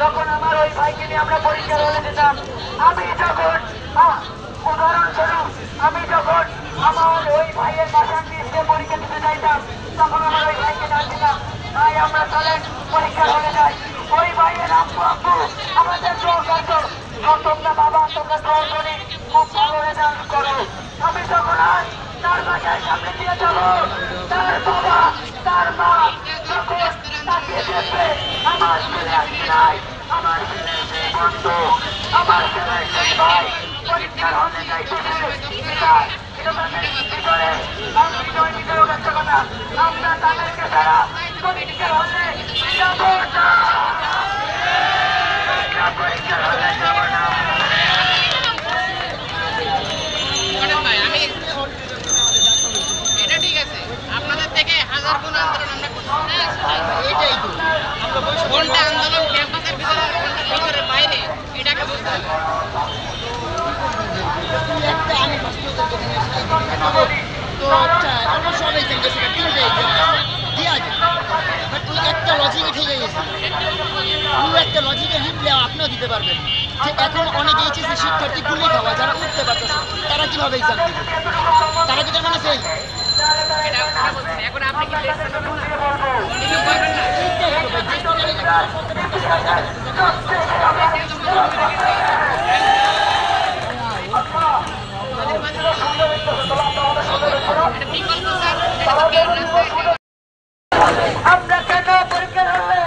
যখন আমার ওই ভাইকে নিয়ে আমরা পরীক্ষা হলে যেতাম, আমি যখন উদাহরণস্বরূপ, আমি যখন আমার ওই ভাইয়ের বাসার নিচে পরীক্ষা দিতে চাইতাম তখন আমার ওই ভাইকে ডাকছিলাম ভাই, আমরা তাহলে পরীক্ষা হলে যাই। ওই ভাইয়ের আব্বু আব্বু, আমাদের দোয়া করতো তোমরা বাবা, তোমরা দোয়া করে খুব ভালো রেজাল্ট করো। আমি যখন আজ তার বাসার সামনে দিয়ে যাব। তার বাবা, তার মা যখন তাকিয়ে দেখবে আমার ছেলে আসছে নাই আপনাদের থেকে হাজার গুণ আন্দোলন আমরা করছি। এটাই তো। কোনটা আন্দোলন ক্যাম্পাসের ভিতরে কোনটা ভিতরে বাইরে একটা তো আচ্ছা লজিকে ঠিক গেছে। লজিকে রিপ্লে আপনিও দিতে পারবেন। এখন অনেক এইচএসসি শিক্ষার্থী যারা উঠতে পারতেছে তারা কীভাবে এক্সাম তারা কি তার মানে সেই এটা আমরা বলছি এখন আপনি কি দেখছেন কন্টিনিউ করবেন না এইটাই তো ভাই, যে দলের একটা এটা বিকল্প স্যার এটা তো কেউ রাস্তায় আমরা কেন পরীক্ষা হবে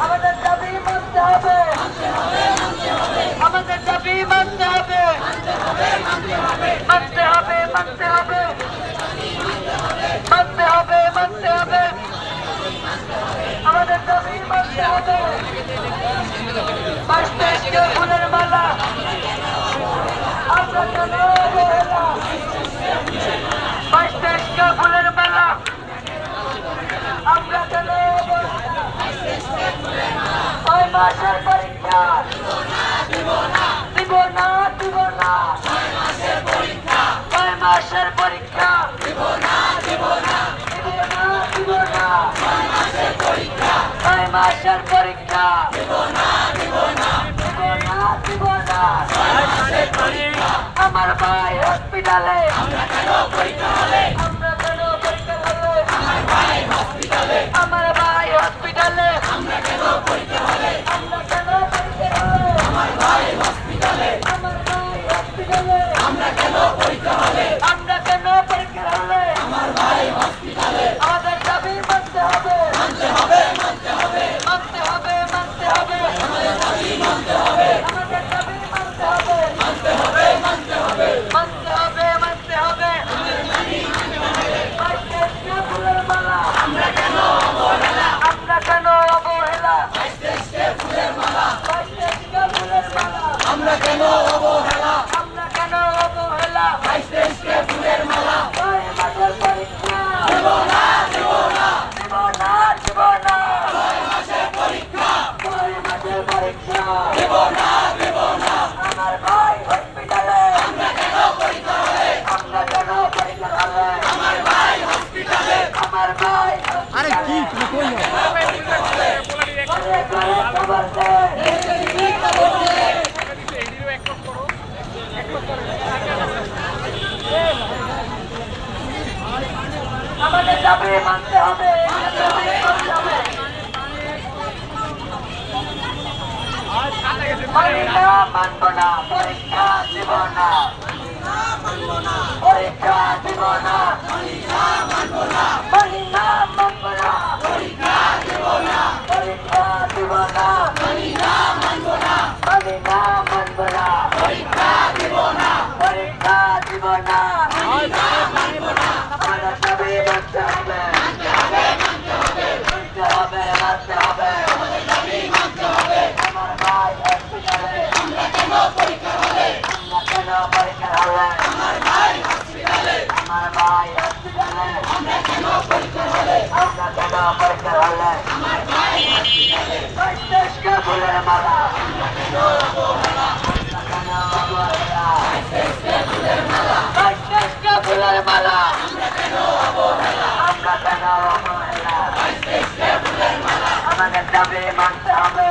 আমাদের দাবি মানতে হবে আমাদের দাবি মানতে হবে মানতে হবে মানতে হবে মানতে হবে মানতে হবে আমাদের দাবি মানতে হবে বাইশ তেইশকে ফুলের মালা মাসের পরীক্ষা দিব না দিব না দিব না ছয় মাসের দিব না দিব না আমার ভাই হসপিটালে। আমরা কেন পরীক্ষা হলে? আমরা কেন পরীক্ষা হলে? আমার ভাই হসপিটালে। আমরা কেন পরীক্ষা হলে? আমরা কেন পরীক্ষা হলে? আমার ভাই হসপিটালে। আমার ভাই হসপিটালে। আমরা কেন পরীক্ষা হলে? আমরা কেন পরীক্ষা হলে? আমার ভাই হসপিটালে। আমাদের দাবি মানতে হবে। মানতে হবে মানতে হবে। মানতে হবে মানতে হবে। আমাদের দাবি মানতে হবে আমাদের দাবি মানতে হবে মানতে হবে মানতে হবে মানতে হবে মানতে হবে বাইশে ফুলের মালা আমরা কেন অবহেলা আমরা কেন অবহেলা বাইশে ফুলের মালা বাইশে ফুলের মালা আমরা কেন অবহেলা আমরা কেন অবহেলা বাইশে ফুলের মালা ছয় মাসের পরীক্ষা দেব না দেব না দেব না দেব না ছয় মাসের পরীক্ষা ছয় মাসের পরীক্ষা দেব না দেব না আমার ভাই হসপিটালে আমরা কেন পরীক্ষা হলে আমরা কেন পরীক্ষা হলে আমার ভাই হসপিটালে আমার ভাই আরে কি তুমি কই ঘরে ঘরে খবর দে খবর দে আমাদের দাবি মানতে হবে। না মানব না, পরীক্ষা দিব না। পরীক্ষা দিব না। পরীক্ষা দিব না। পরীক্ষা দিব না। কেন পরীক্ষা হলে হামলা কেন পরীক্ষা হলে আমার ভাই হসপিটালে আমার ভাই হসপিটালে আমরা কেন পরীক্ষা হলে আমরা কেন পরীক্ষা হলে আমার ভাই হসপিটালে দেশকে ভুলে মারা আমরা কেন অবহেলা আমরা কেন অবহেলা দেশকে ভুলে মারা দেশকে ভুলে মারা আমরা কেন অবহেলা আমরা কেন অবহেলা দেশকে ভুলে মারা আমাদের দাবি মানতে হবে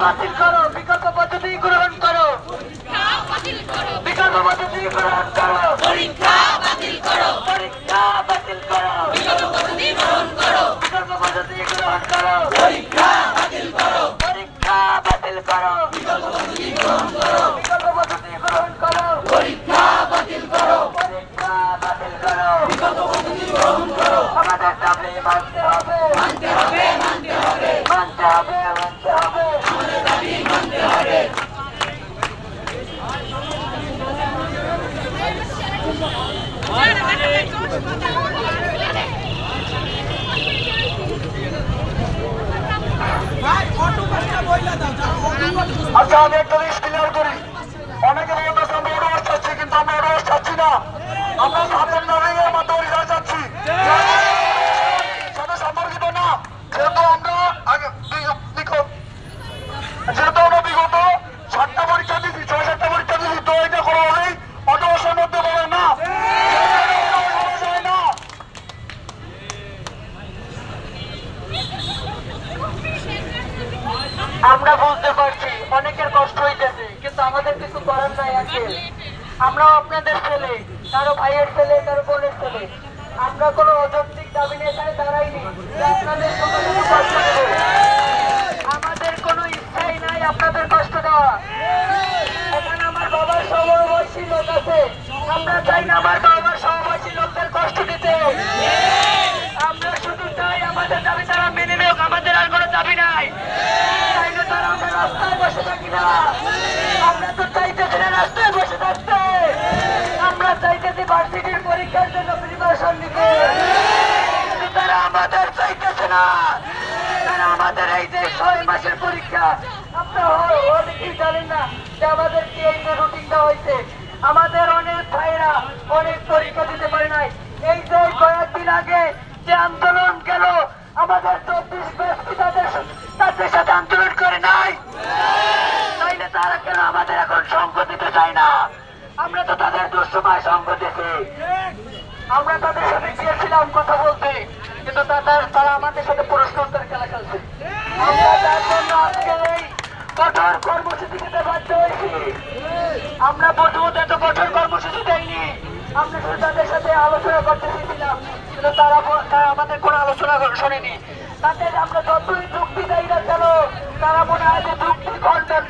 বাতিল করো বিকল্প পদ্ধতি গ্রহণ করো বিকল্প পদ্ধতি গ্রহণ করো পরীক্ষা বাতিল করো পরীক্ষা বাতিল করো বিকল্প পদ্ধতি গ্রহণ করো বিকল্প পদ্ধতি গ্রহণ করো পরীক্ষা বাতিল করো পরীক্ষা বাতিল করো বিকল্প পদ্ধতি গ্রহণ করো বিকল্প পদ্ধতি গ্রহণ করো পরীক্ষা বাতিল করো পরীক্ষা বাতিল করো বিকল্প পদ্ধতি গ্রহণ করো আমাদের দাবি মানতে হবে মানতে হবে মানতে হবে মানতে হবে মানতে হবে আমাদের দাবি মানতে হবে আচ্ছা আমি একটা লিস্ট ক্লিয়ার করি অনেকে বলতেছে আমরা অ্যাডভান্স চাচ্ছি কিন্তু আমরা অ্যাডভান্স চাচ্ছি না আমরা সাতের নামে মাধ্যমে রেজাল্ট চাচ্ছি সাথে সম্পর্কিত না যেহেতু আমরা আগে বি- বিগত যেহেতু আমরা বিগত সাতটা পরীক্ষা দিচ্ছি ছয় সাতটা পরীক্ষা দিচ্ছি তো এটা কোনোভাবেই অটোবাসের মধ্যে পড়ে না যায় না আমরা বুঝতে পারছি অনেকের কষ্ট হইতেছে কিন্তু আমাদের কিছু করার নাই আছে আমরাও আপনাদের ছেলে কারও ভাইয়ের ছেলে কারও বোনের ছেলে আমরা কোনো অযৌক্তিক দাবি নিয়ে এখানে দাঁড়াইনি যে আপনাদের কোনো কিছু কষ্ট দেবো আমাদের কোনো ইচ্ছাই নাই আপনাদের কষ্ট দেওয়া এখানে আমার বাবার সমবয়সী লোক আছে আমরা চাই না আমার বাবার সমবয়সী লোকদের কষ্ট দিতে। আমরা শুধু চাই আমাদের দাবি তারা মেনে নেওক আমাদের আর কোনো দাবি নাই। আমাদের চাইতেছে না। তারা আমাদের এই যে ছয় মাসের পরীক্ষা, আপনারা অনেকেই জানেন না? যে আমাদের কি এই যে রুটিনটা হয়েছে আমাদের অনেক ভাইরা অনেক পরীক্ষা দিতে পারে নাই এই যে কয়েকদিন আগে যে আন্দোলন গেল, আমাদের চব্বিশ ব্যক্তি তাদের তাদের সাথে আন্দোলন করে নাই। তাইলে তারা কেন আমাদের এখন সঙ্গ দিতে চায় না? আমরা তো তাদের দুঃসময় সঙ্গ দিছি আমরা তাদের সাথে গিয়েছিলাম কথা বলতে, কিন্তু তাদের তারা আমাদের সাথে প্রশ্ন উত্তর খেলা খেলছে। আমরা তার জন্য আজকে এই কঠোর কর্মসূচি দিতে বাধ্য হয়েছি। আমরা প্রথমত এত কঠোর কর্মসূচি দেয়নি আমরা শুধু তাদের সাথে আলোচনা করতে কিন্তু তারা তারা আমাদের কোনো আলোচনা শোনেনি। তাদের আমরা যতই যুক্তি দেই না কেন, তারা মনে হয় যে যুক্তি খণ্ডন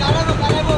দাঁড়াবো দাঁড়াবো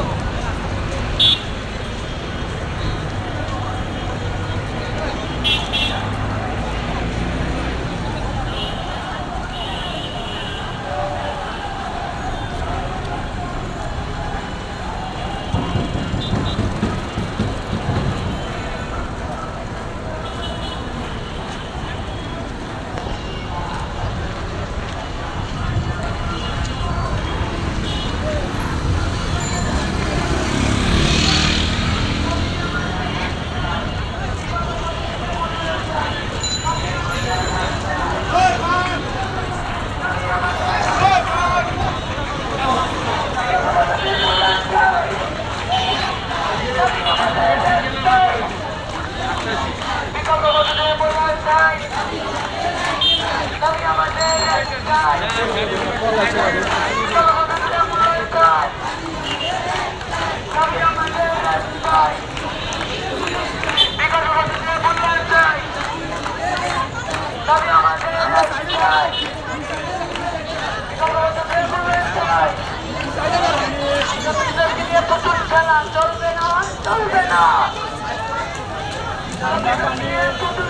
চলবে না চলবে না জমিদারকে নিয়ে পুতুল